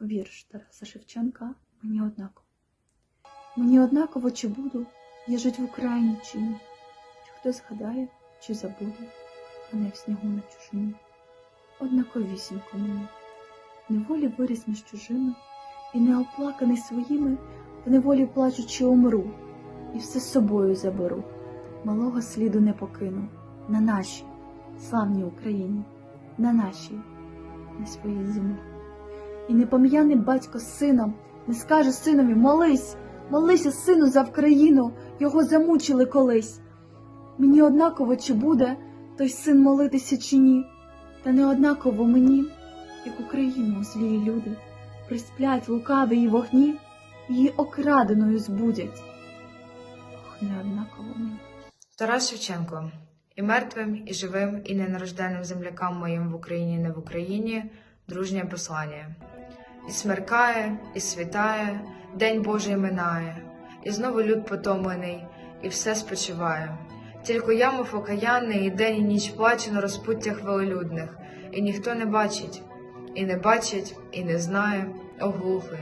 Вірш Тараса Шевченка мені однаково. Мені однаково, чи буду я жить в Україні чи ні, чи хто згадає, чи забуде мене в снігу на чужині. Однаковісінько мені, неволі виріс між чужими, і не оплаканий своїми, в неволі плачучи умру, і все з собою заберу. Малого сліду не покину на нашій славній Україні, на нашій, на своїй землі. І непом'яний батько з сином не скаже синові молись, молися, сину, за Вкраїну, його замучили колись. Мені однаково, чи буде той син молитися, чи ні, та не однаково мені, як Україну злії люди присплять лукаві і вогні, її окраденою збудять. Ох, не однаково мені. Тарас Шевченко. І мертвим, і живим, і ненарожденним землякам моїм в Україні, не в Україні, дружнє послання. І смеркає, і світає, День Божий минає, і знову люд потомлений, і все спочиває. Тільки я, мов окаянний, і день і ніч плаче на розпуттях велелюдних, і ніхто не бачить, і не бачить, і не знає, оглухли,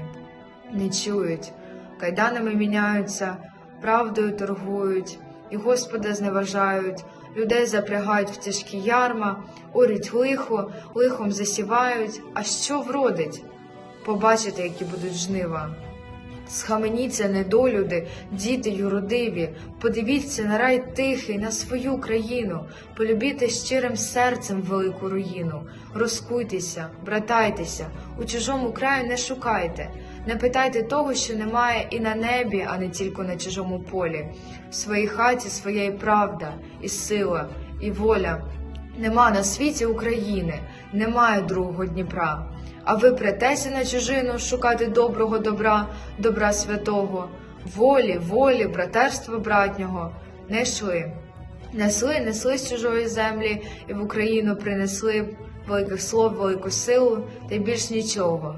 не чують, кайданами міняються, правдою торгують, і Господа зневажають, людей запрягають в тяжкі ярма, орють лихо, лихом засівають, а що вродить? Побачите, які будуть жнива. Схаменіться, недолюди, діти юродиві, подивіться на рай тихий, на свою країну, полюбіте щирим серцем велику руїну, розкуйтеся, братайтеся, у чужому краю не шукайте, не питайте того, що немає і на небі, а не тільки на чужому полі. В своїй хаті своя і правда, і сила, і воля. Нема на світі України, немає другого Дніпра. А ви претеся на чужину шукати доброго добра, добра святого, волі, волі, братерства братнього. Не йшли. Несли, несли з чужої землі і в Україну принесли великих слов, велику силу та й більш нічого.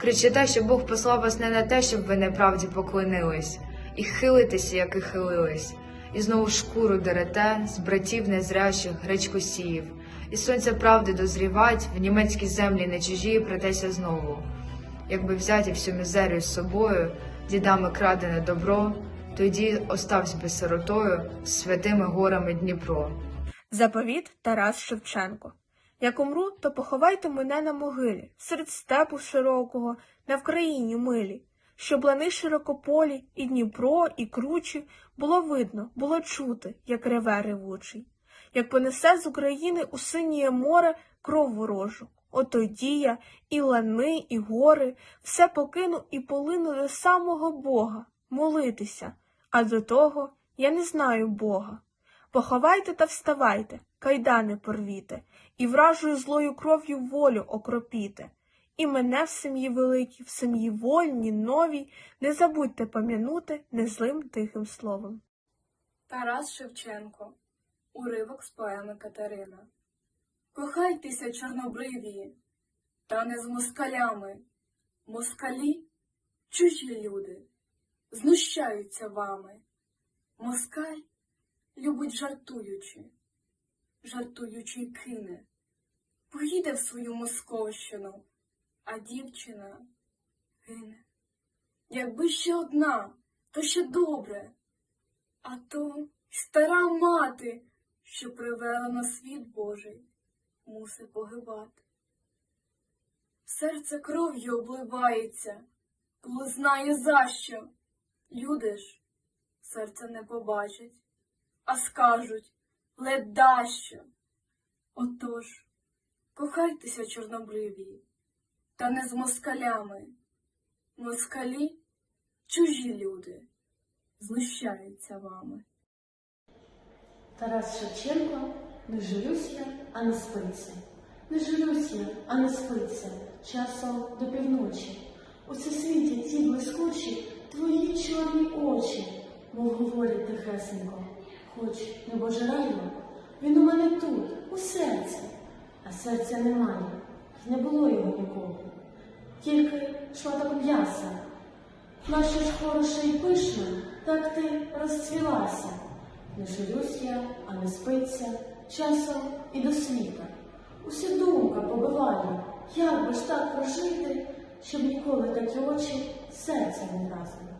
Кричите, що Бог послав вас не на те, щоб ви неправді поклонились, і хилитеся, як і хилились, і знову шкуру дерете з братів незрящих гречкосіїв, і сонця правди дозрівать, в німецькій землі не чужі притеся знову. Якби взяти всю мізерію з собою, дідами крадене добро, тоді оставсь би сиротою з святими горами Дніпро. Заповіт Тарас Шевченко. Як умру, то поховайте мене на могилі, серед степу широкого, на Вкраїні милі, щоб лани широкополі, і Дніпро, і кручі було видно, було чути, як реве ревучий, як понесе з України у синіє море кров ворожу. Ото дія, і лани, і гори, все покину і полину до самого Бога, молитися, а до того я не знаю Бога. Поховайте та вставайте, кайдани порвіте, і вражою злою кров'ю волю окропіте. І мене в сім'ї великій, в сім'ї вольній, новій, не забудьте пам'янути незлим тихим словом. Тарас Шевченко. Уривок з поеми Катерина. Кохайтеся, чорнобривії, та не з москалями. Москалі чужі люди, знущаються вами. Москаль любить жартуючи, жартуючи й кине. Поїде в свою Московщину, а дівчина гине. Якби ще одна, то ще добре. А то стара мати, що привела на світ Божий, мусить погибати. Серце кров'ю обливається, коли знає за що. Люди ж серце не побачать, а скажуть ледь дащо. Отож, кохайтеся, чорнобриві, та не з москалями. Москалі чужі люди знущаються вами. Тарас Шевченко, не жалюсь а не спиться. Не жалюсь а не спиться, часом до півночі. У світі ті блискучі твої чорні очі, мов говорять тихесенько, хоч не божевільно, він у мене тут, у серці, а серця немає, не було його ніколи. Тільки шматок м'яса, Наче ж хороше й пишне, так ти розцвілася. Не жалюсь я, а не спиться, часом і до світа. Уся думка побиває, як би ж так прожити, щоб ніколи такі очі серця не вразили.